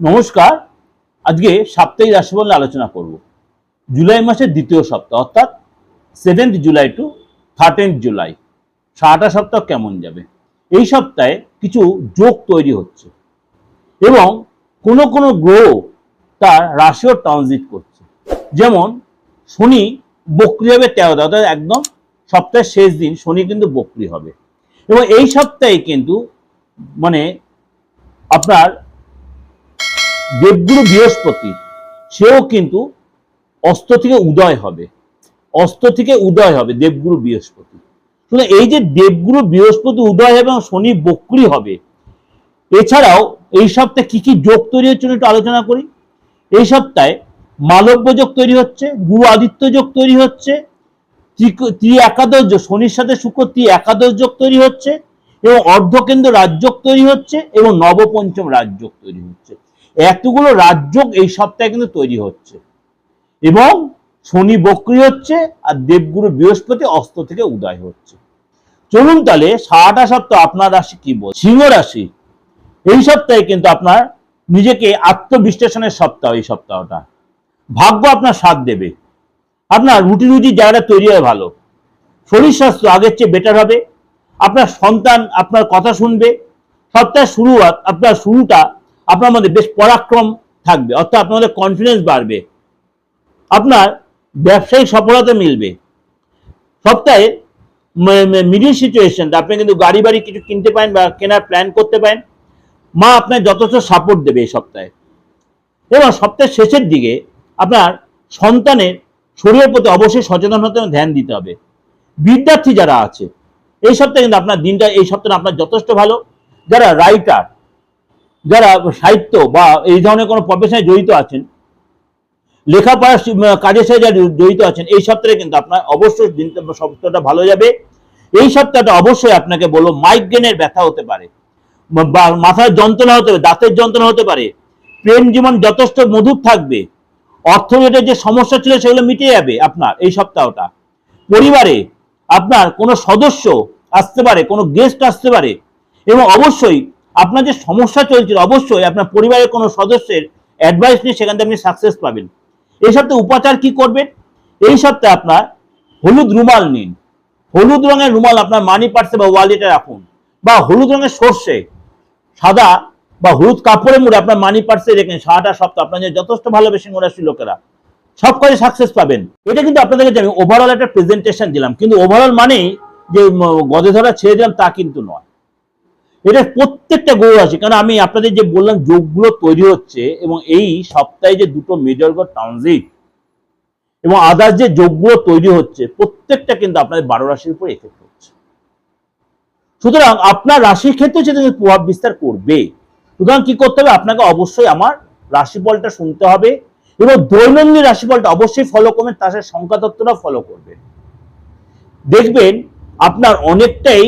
নমস্কার। আজকে সাপ্তাহিক রাশিফল আলোচনা করব। জুলাই মাসের দ্বিতীয় সপ্তাহ, অর্থাৎ seventh July to thirteenth July সারাটা সপ্তাহ কেমন যাবে? এই সপ্তাহে কিছু যোগ তৈরি হচ্ছে এবং কোনো কোনো গ্রহ তার রাশিও ট্রানজিট করছে। যেমন শনি বক্রি হবে তেরো অর্থাৎ একদম সপ্তাহের শেষ দিন শনি কিন্তু বক্রি হবে। এবং এই সপ্তাহে কিন্তু মানে আপনার দেবগুরু বৃহস্পতি, সেও কিন্তু অস্ত থেকে উদয় হবে। অস্ত থেকে উদয় হবে দেবগুরু বৃহস্পতি। শুধু এই যে দেবগুরু বৃহস্পতি উদয় হবে এবং শনি বক্রি হবে, এছাড়াও এই সপ্তাহে কি কি যোগ তৈরি হচ্ছে একটু আলোচনা করি। এই সপ্তাহে মালব্য যোগ তৈরি হচ্ছে, গুরু আদিত্য যোগ তৈরি হচ্ছে ত্রি একাদশ যোগ, শনির সাথে শুক্র ত্রি একাদশ যোগ তৈরি হচ্ছে, এবং অর্ধকেন্দ্র রাজযোগ তৈরি হচ্ছে, এবং নবপঞ্চম রাজযোগ তৈরি হচ্ছে। এতগুলো রাজযোগ এই সপ্তাহে কিন্তু তৈরি হচ্ছে। এবং শনি বক্রি হচ্ছে আর দেবগুরু বৃহস্পতি অস্ত থেকে উদয় হচ্ছে। চলুন তাহলে সারাটা সপ্তাহ আপনার রাশি কি বল? সিংহ রাশি। এই সপ্তাহে কিন্তু আপনার নিজেকে আত্মবিশ্লেষণের সপ্তাহ এই সপ্তাহটা। ভাগ্য আপনার সাথ দেবে। আপনার রুটি রুটি জায়গাটা তৈরি হয় ভালো। শরীর স্বাস্থ্য আগের চেয়ে বেটার হবে। আপনার সন্তান আপনার কথা শুনবে। সপ্তাহের শুরুয়াত, আপনার শুরুটা আপনার মধ্যে বেশ পরাক্রম থাকবে, অর্থাৎ আপনার মধ্যে কনফিডেন্স বাড়বে। আপনার ব্যবসায়িক সফলতা মিলবে। সপ্তাহে মিডিল সিচুয়েশন আপনি কিন্তু গাড়ি বাড়ি কিছু কিনতে পারেন বা কেনার প্ল্যান করতে পারেন। মা আপনার যথেষ্ট সাপোর্ট দেবে এই সপ্তাহে। এবং সপ্তাহের শেষের দিকে আপনার সন্তানের শরীরের প্রতি অবশ্যই সচেতন হতে ধ্যান দিতে হবে। বিদ্যার্থী যারা আছে, এই সপ্তাহে কিন্তু আপনার দিনটা, এই সপ্তাহে আপনার যথেষ্ট ভালো। যারা রাইটার যারা সাহিত্য বা এই ধরনের কোনো প্রফেশনে জড়িত আছেন, লেখাপড়া কাজের সাথে যারা জড়িত আছেন, এই সপ্তাহে কিন্তু আপনার অবশ্যই সপ্তাহটা ভালো যাবে। এই সপ্তাহটা অবশ্যই আপনাকে বলব মাইগ্রেনের ব্যথা হতে পারে, বা মাথার যন্ত্রণা হতে পারে, দাঁতের যন্ত্রণা হতে পারে, প্রেম জীবন যথেষ্ট মধুর থাকবে অর্থনীতির যে সমস্যা ছিল সেগুলো মিটে যাবে আপনার এই সপ্তাহটা। পরিবারে আপনার কোনো সদস্য আসতে পারে, কোনো গেস্ট আসতে পারে, এবং অবশ্যই আপনার যে সমস্যা চলছিল অবশ্যই আপনার পরিবারের কোনো সদস্যের অ্যাডভাইস নিয়ে সেখান থেকে আপনি সাকসেস পাবেন। এই সপ্তাহে উপাচার কি করবেন? এই সপ্তাহে আপনার হলুদ রুমাল নিন। হলুদ রঙের রুমাল আপনার মানি পার্সে বা ওয়ালেটে রাখুন বা হলুদ রঙের সর্ষে, সাদা বা হলুদ কাপড়ে মুড়ে আপনার মানি পার্সে রেখেন সারাটা সপ্তাহ আপনার যে যথেষ্ট ভালোবেসে মোড়াশি লোকেরা। সব কাজে সাকসেস পাবেন। এটা কিন্তু আপনাদেরকে আমি ওভারঅল একটা প্রেজেন্টেশন দিলাম। কিন্তু ওভারঅল মানেই যে গদে ধরা ছেড়ে দিলাম তা কিন্তু নয়। এটা প্রত্যেকটা গ্রহ আছে। কারণ আমি আপনাদের যে বললাম, যোগগুলো তৈরি হচ্ছে এবং এই সপ্তাহে যে দুটো মেজর গ্রহ ট্রানজিট এবং আদার্স যে যোগগুলো তৈরি হচ্ছে, প্রত্যেকটা কিন্তু আপনাদের বারো রাশির উপর এফেক্ট হচ্ছে। সুতরাং আপনার রাশির ক্ষেত্রে সেটা প্রভাব বিস্তার করবে। সুতরাং কি করতে হবে? আপনাকে অবশ্যই আমার রাশিফলটা শুনতে হবে এবং দৈনন্দিন রাশিফলটা অবশ্যই ফলো করবেন, তার সাথে সংখ্যা তত্ত্বটা ফলো করবেন। দেখবেন আপনার অনেকটাই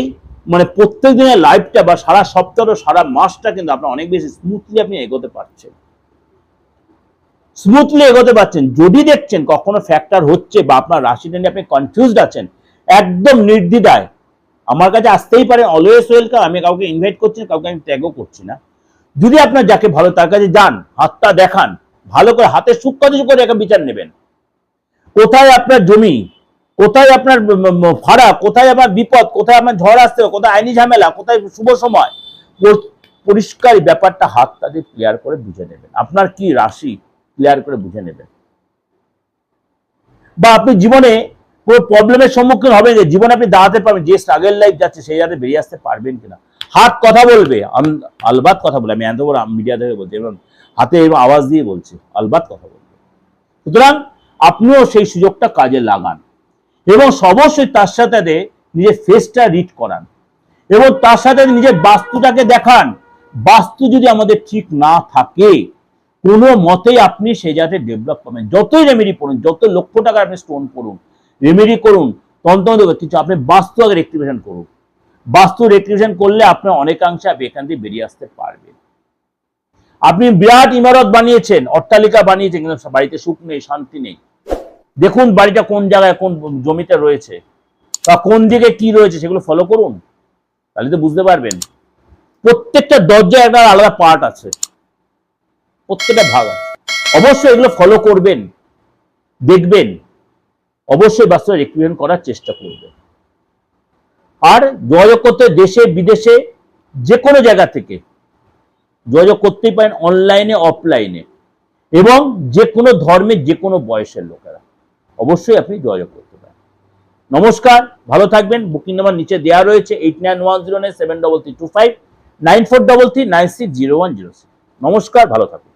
মানে প্রত্যেক দিনের লাইফটা বা সারা সপ্তাহ সারা মাসটা কিন্তু আপনার অনেক বেশি স্মুথলি আপনি এগোতে পারছেন। স্মুথলি এগোতে পারছেন। যদি দেখছেন কখনো ফ্যাক্টর হচ্ছে বা আপনার রাশিটা নিয়ে আপনি কনফিউজড আছেন, একদম নির্দ্বিধায়, আমার কাছে আসতেই পারে অলওয়েজ ওয়েলকাম আমি কাউকে ইনভাইট করছি না, কাউকে আমি ট্যাগও করছি না। যদি আপনার যাকে ভালো, তার কাছে যান, হাতটা দেখান, ভালো করে হাতে সূক্ষ্ম করে একটা বিচার নেবেন। কোথায় আপনার জমি? কোথায় আপনার ফাড়া কোথায় আপনার বিপদ, কোথায় আমার ঝড় আসতে হবে কোথায় আইনি ঝামেলা, কোথায় শুভ সময়? পর- পরিষ্কার ব্যাপারটা হাতটা দিয়ে ক্লিয়ার করে বুঝে নেবেন। আপনার কি রাশি ক্লিয়ার করে বুঝে নেবেন? বা আপনি জীবনে কোনো প্রবলেমের সম্মুখীন হবেন যে, জীবনে আপনি দাঁড়াতে পারবেন, যে স্ট্রাগল লাইফ যাচ্ছে, সেই যাতে বেরিয়ে আসতে পারবেন কিনা? হাত কথা বলবে। আলবাত কথা বলে আমি এত বড় মিডিয়া থেকে বলছি, এবং হাতে আওয়াজ দিয়ে বলছি, আলবাত কথা বলবে। সুতরাং আপনিও সেই সুযোগটা কাজে লাগান। এবং অবশ্যই তার সাথে নিজের ফেসটা রিড করান। এবং তার সাথে নিজের বাস্তুটাকে দেখান। বাস্তু যদি আমাদের ঠিক না থাকে, কোনো মতেই আপনি সেই জায়গাতে ডেভেলপ করবেন যতই রেমেডি পড়ুন, যত লক্ষ টাকার আপনি স্টোন করুন রেমেডি করুন তন্ত্র কিছু আপনি বাস্তু আগে রেক্টিভেশন করুন। বাস্তু রেক্টিভেশন করলে আপনার অনেকাংশে আপনি এখান থেকে বেরিয়ে আসতে পারবেন। আপনি বিরাট ইমারত বানিয়েছেন, অট্টালিকা বানিয়েছেন, কিন্তু বাড়িতে সুখ নেই, শান্তি নেই। দেখুন বাড়িটা কোন জায়গায়, কোন জমিতে রয়েছে বা কোন দিকে কি রয়েছে, সেগুলো ফলো করুন। তাহলে তো বুঝতে পারবেন। প্রত্যেকটা দরজায় একটা আলাদা পার্ট আছে। প্রত্যেকটা ভাগ আছে। অবশ্যই এগুলো ফলো করবেন, দেখবেন। অবশ্যই বাস্তবে রেক্টিফিকেশন করার চেষ্টা করবেন। আর যোগাযোগ করতে দেশে, বিদেশে যে কোনো জায়গা থেকে যোগাযোগ করতেই পারেন অনলাইনে অফলাইনে এবং যে কোনো ধর্মের যে কোনো বয়সের লোকেরা। অবশ্যই আপনি যোগাযোগ করতে পারেন। নমস্কার, ভালো থাকবেন। বুকিং নাম্বার নিচে দেওয়া রয়েছে eight nine one zero nine seven double three two five nine four double three nine six zero one zero six নমস্কার, ভালো থাকুন।